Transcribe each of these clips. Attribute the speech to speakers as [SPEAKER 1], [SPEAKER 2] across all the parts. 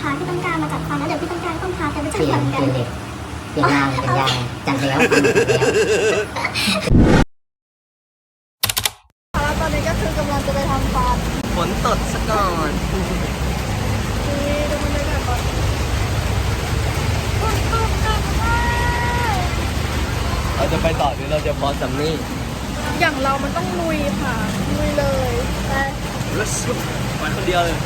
[SPEAKER 1] พาที่ต้องการมาจัดฟันแล้วเดี๋ยวพี่ต้องการต้องพาไปรู้จัก
[SPEAKER 2] เปลี่ย
[SPEAKER 1] ฟั
[SPEAKER 2] น
[SPEAKER 1] น
[SPEAKER 2] เป
[SPEAKER 1] กั
[SPEAKER 2] ลี่
[SPEAKER 1] น
[SPEAKER 2] ยนเด็กเปลี่ยนยางเปลี่ยนยางจันทร์แล้วฟันแล้ว
[SPEAKER 3] แล้วตอนนี้ก็คือกำลังจะไปทำฟัน
[SPEAKER 4] ฝนตดซะก่อน
[SPEAKER 3] นี่ดูบรรยากาศก่อนฝนตกหนักมาก
[SPEAKER 4] เราจะไปต่อหรือเราจะพอสัมนี่
[SPEAKER 3] อย่างเรามันต้องลุยค่ะลุยเลยไป
[SPEAKER 4] แล้วสุดไปคนเดียวเลย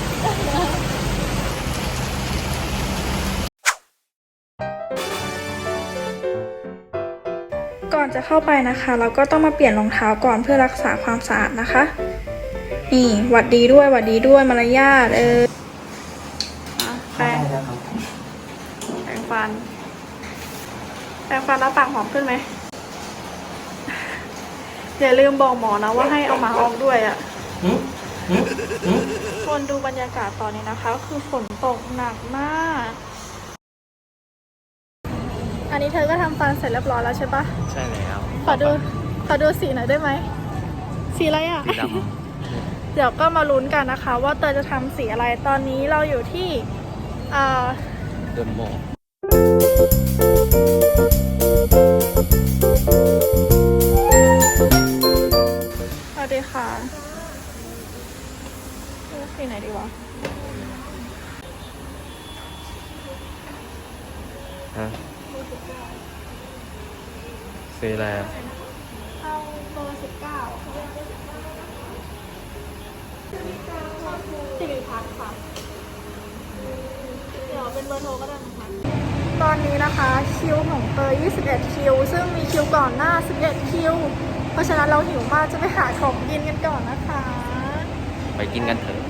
[SPEAKER 3] จะเข้าไปนะคะ เราก็ต้องมาเปลี่ยนรองเท้าก่อนเพื่อรักษาความสะอาดนะคะ นี่หวัดดีด้วยหวัดดีด้วยมารยาทเอออะแปรงแปรงฟัน แปรงฟันแล้วปากหอมขึ้นไหมอย่าลืมบอกหมอนะว่าให้เอาหมาออกด้วยอะ่ะคนดูบรรยากาศตอนนี้นะคะ คือฝนตกหนักมาก อันนี้เธอก็ทำฟันเสร็จเรียบร้อยแล้วใช่ปะ
[SPEAKER 4] ใช่แล้ว
[SPEAKER 3] ขอดูขอดูสีหน่อยได้ไหม สีอะไรอะ
[SPEAKER 4] สีด
[SPEAKER 3] เดี๋ยวก็มาลุ้นกันนะคะ ว่าเตยจะทำสีอะไร ตอนนี้เราอยู่ที่เอ่อำ
[SPEAKER 4] เดินโม
[SPEAKER 3] สวัสดีค่ะเลือกสีไหนดีวะ
[SPEAKER 4] ฮะ สีอะไรอะ
[SPEAKER 3] เอาเบอร์สิบเก้าสิริพัฒน์ค่ะ เดี๋ยวเป็นเบอร์โทรก็ได้นะคะ ตอนนี้นะคะคิวของเตย21 คิว ซึ่งมีคิวก่อนหน้า 11 คิว เพราะฉะนั้นเราหิวมากจะไปหาของกินกันก่อนนะคะ
[SPEAKER 4] ไปกินกันเถอะ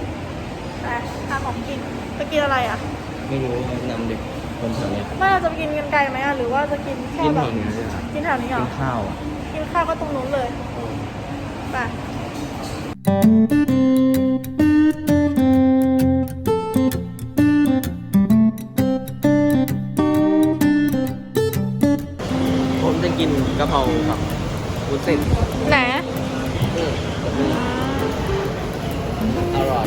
[SPEAKER 3] ไปหาของกินไปกินอะไรอะ
[SPEAKER 4] ไม่รู้นำเด็ก คนแถวเนี้ย
[SPEAKER 3] ไม่เราจะไปกินกันไกลไหมอะหรือว่าจะกินแค่
[SPEAKER 4] กิน
[SPEAKER 3] แบ
[SPEAKER 4] แถ
[SPEAKER 3] บ
[SPEAKER 4] วนี้เลยอะ
[SPEAKER 3] กินแถวนี้เหร
[SPEAKER 4] กิ
[SPEAKER 3] อน
[SPEAKER 4] ข้าวอะ
[SPEAKER 3] กินข้าวก็ตรงนู้นเลยไป
[SPEAKER 4] ผมจะกินกะเพรากับวุ้นเส้น
[SPEAKER 3] ไหน
[SPEAKER 4] อืมอร่อย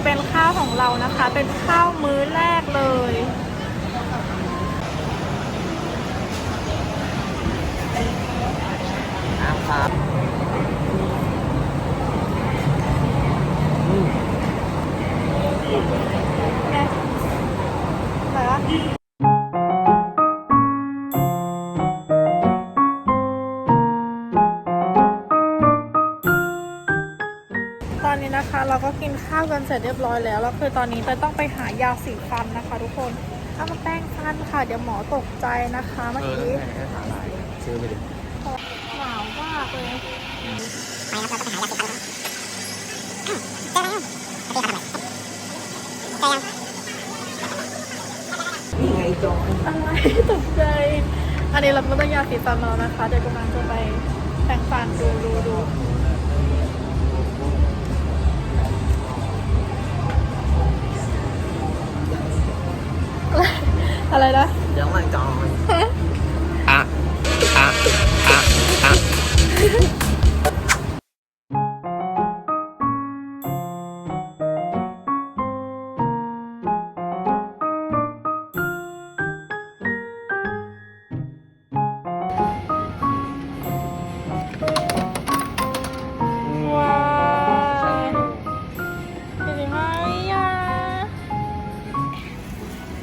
[SPEAKER 3] จะเป็นข้าวของเรานะคะ เป็นข้าวมื้อแรกเลย
[SPEAKER 4] ครับ
[SPEAKER 3] นนี้นะคะ เราก็กินข้าวกันเสร็จเรียบร้อยแล้วแล้วคือตอนนี้เตยต้องไปหายาสีฟันนะคะ ทุกคนเอามาแป้งฟันค่ะ เดี๋ยวหมอตกใจนะคะเมื่อ
[SPEAKER 4] เออ
[SPEAKER 3] กี้
[SPEAKER 4] แค่สาหร่ายซื้อไปดิ
[SPEAKER 3] หนาวมากเลย
[SPEAKER 4] ไงจอย
[SPEAKER 3] อะไรตกใจ อันนี้เราไม่ต้องยาสีฟันมาแล้วนะคะ เดี๋ยวกำลังจะไปแปรงฟันดูดูดู อะไรนะ
[SPEAKER 4] เดี๋ยวมันจอย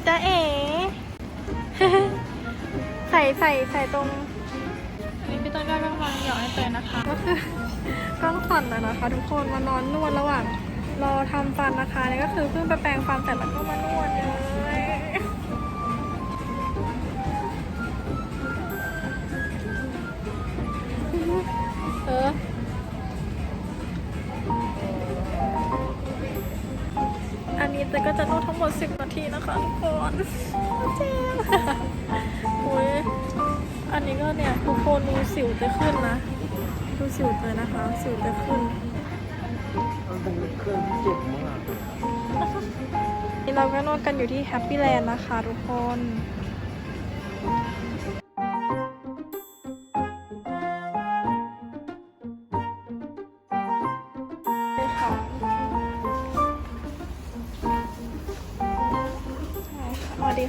[SPEAKER 3] จ๊ะเอ๋ใส่ใส่ใส่ตรงอันนี้พี่ต้นก็กำลังหยอกให้เตยนะคะก็คือกล้องสั่นแล้วนะคะ ทุกคนมานอนนวดระหว่างรอทำฟันนะคะนี่ก็คือเพิ่งไปแปรงฟันเสร็จแล้วก็มาน แต่ก็จะนวดทั้งหมด 10 นาทีนะคะทุกคนเจ็บโอ้ยอันนี้ก็เนี่ยทุกคนดูสิวจะขึ้นนะ ดูสิวเลยนะคะ สิวจะขึ้น
[SPEAKER 4] มันเป็นเครื่องที่เจ็บมาก
[SPEAKER 3] นี่เราก็นวดกันอยู่ที่แฮปปี้แลนด์นะคะทุกคน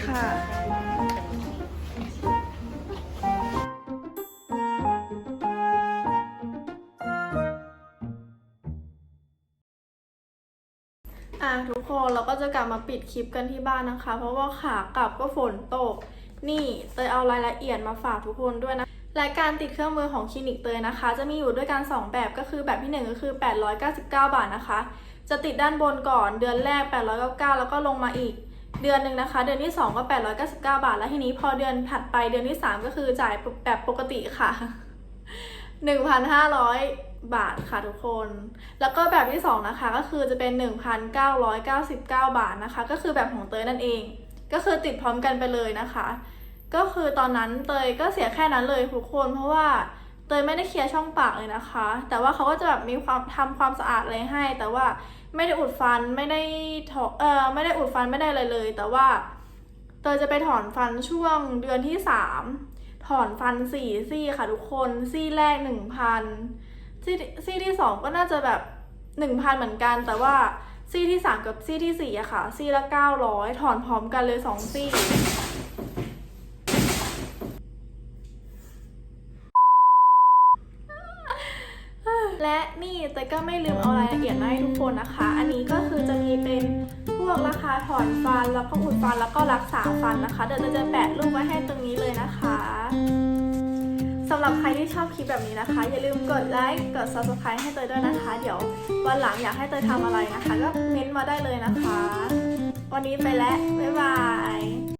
[SPEAKER 3] ค่ะสวัสดีค่ะ อะทุกคนเราก็จะกลับมาปิดคลิปกันที่บ้านนะคะ เพราะว่าขากลับก็ฝนตก นี่เตยเอารายละเอียดมาฝากทุกคนด้วยนะรายการติดเครื่องมือของคลินิกเตยนะคะ จะมีอยู่ด้วยกัน 2 แบบก็คือแบบที่ 1 ก็คือ 899 บาทนะคะ จะติดด้านบนก่อนเดือนแรก 899 แล้วก็ลงมาอีก เดือนหนึ่งนะคะ เดือนที่ 2 ก็ 899 บาท แล้วทีนี้พอเดือนถัดไปเดือนที่ 3 ก็คือจ่ายแบบปกติค่ะ 1,500 บาทค่ะทุกคน แล้วก็แบบที่ 2 นะคะ ก็คือจะเป็น 1,999 บาทนะคะ ก็คือแบบของเตยนั่นเอง ก็คือติดพร้อมกันไปเลยนะคะ ก็คือตอนนั้นเตยก็เสียแค่นั้นเลยทุกคนเพราะว่าเตยไม่ได้เคลียร์ช่องปากเลยนะคะ แต่ว่าเขาก็จะแบบมีความทำความสะอาดอะไรให้ แต่ว่า ไม่ได้อุดฟันไม่ได้ถอเออไม่ได้อุดฟันไม่ได้อะไรเลย แต่ว่าเตยจะไปถอนฟันช่วงเดือนที่สามถอนฟันสี่ซี่ค่ะทุกคนซี่แรกหนึ่งพันซี่ซี่ที่สองก็น่าจะแบบหนึ่งพันเหมือนกัน แต่ว่าซี่ที่สามกับซี่ที่สี่อะค่ะ ซี่ละเก้าร้อยถอนพร้อมกันเลยสองซี่ และนี่เตยก็ไม่ลืมเอารายละเอียดมาให้ทุกคนนะคะ อันนี้ก็คือจะมีเป็นพวกราคาถอนฟัน แล้วก็อุดฟันแล้วก็รักษาฟันนะคะ เดี๋ยวจะแปะรูปไว้ให้ตรงนี้เลยนะคะสำหรับใครที่ชอบคลิปแบบนี้นะคะ อย่าลืมกดไลค์กด subscribe ให้เตยด้วยนะคะ เดี๋ยววันหลังอยากให้เตยทำอะไรนะคะ ก็เม้นต์มาได้เลยนะคะ วันนี้ไปแล้ว บ๊ายบาย